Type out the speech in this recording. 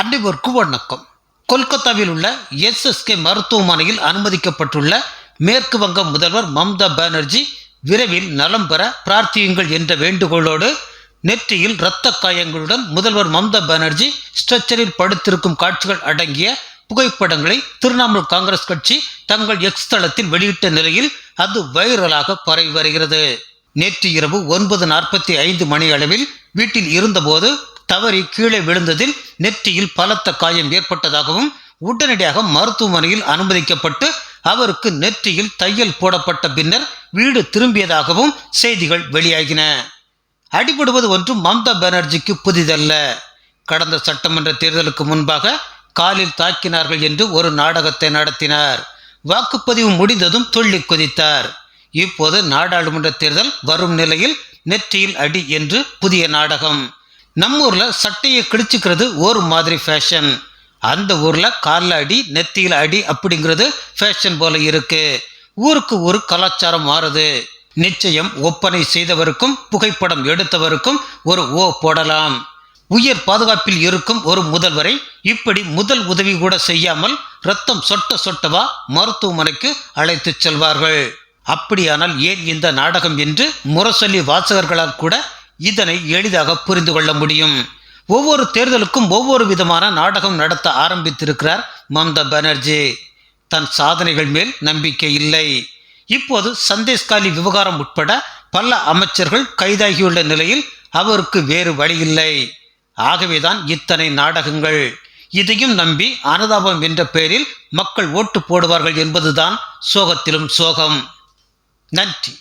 அனைவருக்கும் வணக்கம் கொல்கத்தாவில் உள்ள எஸ்எஸ்கே மருத்துவமனையில் அனுமதிக்கப்பட்டுள்ள மேற்கு வங்க முதல்வர் மம்தா பானர்ஜி விரைவில் நலம் பெற பிரார்த்தியுங்கள் என்ற வேண்டுகோளோடு நெற்றியில் இரத்த காயங்களுடன் முதல்வர் மம்தா பானர்ஜி ஸ்ட்ரெச்சரில் படுத்திருக்கும் காட்சிகள் அடங்கிய புகைப்படங்களை திரிணாமுல் காங்கிரஸ் கட்சி தங்கள் எக்ஸ் தளத்தில் வெளியிட்ட நிலையில் அது வைரலாக பரவி வருகிறது. நேற்று இரவு ஒன்பது நாற்பத்தி ஐந்து மணி அளவில் வீட்டில் இருந்தபோது தவறி கீழே விழுந்ததில் நெற்றியில் பலத்த காயம் ஏற்பட்டதாகவும் உடனடியாக மருத்துவமனையில் அனுமதிக்கப்பட்டு அவருக்கு நெற்றியில் தையல் போடப்பட்ட பின்னர் வீடு திரும்பியதாகவும் செய்திகள் வெளியாகின. அடிபடுவது ஒன்றும் மம்தா பானர்ஜிக்கு புதிதல்ல. கடந்த சட்டமன்ற தேர்தலுக்கு முன்பாக காலில் தாக்கினார்கள் என்று ஒரு நாடகத்தை நடத்தினார். வாக்குப்பதிவு முடிந்ததும் துள்ளி குதித்தார். இப்போது நாடாளுமன்ற தேர்தல் வரும் நிலையில் நெற்றியில் அடி என்று புதிய நாடகம். நம்ம ஊரில் சட்டையை கிழிச்சுக்கிறது ஒரு மாதிரி ஃபேஷன் அந்த ஊரில் காலில் அடி நெத்தியில் அடி அப்படிங்கிறது ஃபேஷன் போல இருக்கு. ஊருக்கு ஒரு கலாச்சாரம் மாறுது. நிச்சயம் ஒப்பனை செய்தவருக்கும் புகைப்படம் எடுத்தவருக்கும் ஒரு ஓ போடலாம். உயர் பாதுகாப்பில் இருக்கும் ஒரு முதல்வரை இப்படி முதல் உதவி கூட செய்யாமல் ரத்தம் சொட்ட சொட்டவா மருத்துவமனைக்கு அழைத்துச் செல்வார்கள். அப்படியானால் ஏன் இந்த நாடகம் என்று முரசொலி வாசகர்களால் கூட இதனை எளிதாக புரிந்து கொள்ள முடியும். ஒவ்வொரு தேர்தலுக்கும் ஒவ்வொரு விதமான நாடகம் நடத்த ஆரம்பித்திருக்கிறார் மம்தா பானர்ஜி. தன் சாதனைகள் மேல் நம்பிக்கை இல்லை. இப்போது சந்தேஷ்காலி விவகாரம் உட்பட பல அமைச்சர்கள் கைதாகியுள்ள நிலையில் அவருக்கு வேறு வழியில்லை. ஆகவேதான் இத்தனை நாடகங்கள். இதையும் நம்பி அனுதாபம் என்ற பெயரில் மக்கள் ஓட்டு போடுவார்கள் என்பதுதான் சோகத்திலும் சோகம். நன்றி.